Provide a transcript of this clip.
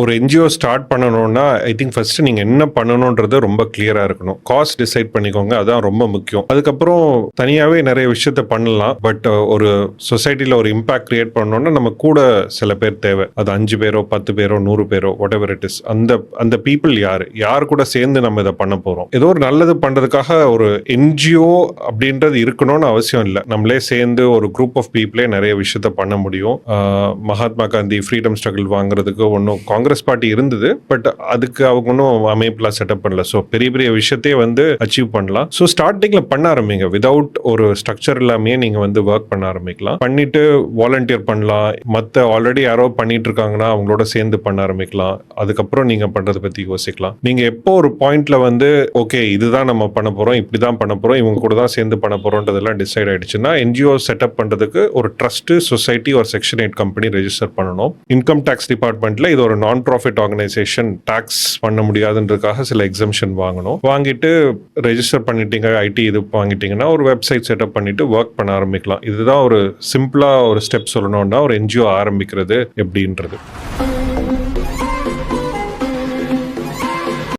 ஒரு NGO start பண்ணணும்னா I think first நீங்க என்ன பண்ணணுன்றது ரொம்ப கிளியரா இருக்கணும். காஸ்ட் டிசைட் பண்ணிக்கோங்க அதான் ரொம்ப முக்கியம். அதுக்கப்புறம் தனியாவே நிறைய விஷயத்த பண்ணலாம். பட் ஒரு சொசைட்டில ஒரு இம்பாக்ட் கிரியேட் பண்ணணும்னா நம்ம கூட சில பேர் தேவை. அது அஞ்சு பேரோ பத்து பேரோ நூறு பேரோ வாட் எவர் இட் இஸ் அந்த அந்த பீப்புள் யார்? யார் கூட சேர்ந்து நம்ம இதை பண்ண போறோம்? ஏதோ ஒரு நல்லது பண்றதுக்காக ஒரு என்ஜிஓ அப்படின்றது இருக்கணும்னு அவசியம் இல்லை. நம்மளே சேர்ந்து ஒரு குரூப் ஆஃப் பீப்புளே நிறைய விஷயத்த பண்ண முடியும். மகாத்மா காந்தி ஃப்ரீடம் ஸ்ட்ரகிள் வாங்குறதுக்கு ஒன்றும் காங்கிரஸ் பார்ட்டி இருந்தது பட் அதுக்கு அவங்க ஒன்றும் அமைப்புலாம் செட்டப் பண்ணல. ஸோ பெரிய பெரிய விஷயத்தையே வந்து அச்சீவ் பண்ணலாம். ஸோ ஸ்டார்டிங்ல பண்ண ஆரம்பிங்க. விதவுட் ஒரு ஸ்ட்ரக்சர் இல்லாமே நீங்க வந்து ஒர்க் பண்ண ஆரம்பிக்கலாம். பண்ணிட்டு வாலண்டியர் பண்ணலாம். மற்ற ஆல்ரெடி யாரோ பண்ணிட்டு இருக்காங்கன்னா அவங்களோட சேர்ந்து பண்ண ஆரம்பிக்கலாம். அதுக்கப்புறம் நீங்க பண்றதை பத்தி யோசிக்கலாம். நீங்க எப்போ ஒரு பாயிண்ட்ல வந்து ஓகே இதுதான் நம்ம பண்ண போறோம் இப்படி தான் பண்ண போறோம் இவங்க கூட தான் சேர்ந்து பண்ண போறோம்ன்றதெல்லாம் டிசைட் ஆயிடுச்சுன்னா என்ஜிஓ செட்டப் பண்றதுக்கு ஒரு ட்ரஸ்ட் சொசைட்டி ஒரு செக்ஷன் எயிட் கம்பெனி ரெஜிஸ்டர் பண்ணணும். இன்கம் டேக்ஸ் டிபார்ட்மெண்ட்ல இது ஒரு நான் ப்ராஃபிட் ஆர்கனைசேஷன் டாக்ஸ் பண்ண முடியாதுன்றதுக்காக சில எக்ஸம்ஷன் வாங்கணும். வாங்கிட்டு ரெஜிஸ்டர் பண்ணிட்டீங்க ஐடி இது வாங்கிட்டீங்கன்னா ஒரு வெப்சைட் செட்டப் பண்ணிட்டு ஒர்க் பண்ண ஆரம்பிக்கலாம். இதுதான் ஒரு சிம்பிளா ஒரு ஸ்டெப் சொல்லணும்னா ஒரு என்ஜிஓ ஆரம்பிக்கிறது எப்படின்றது.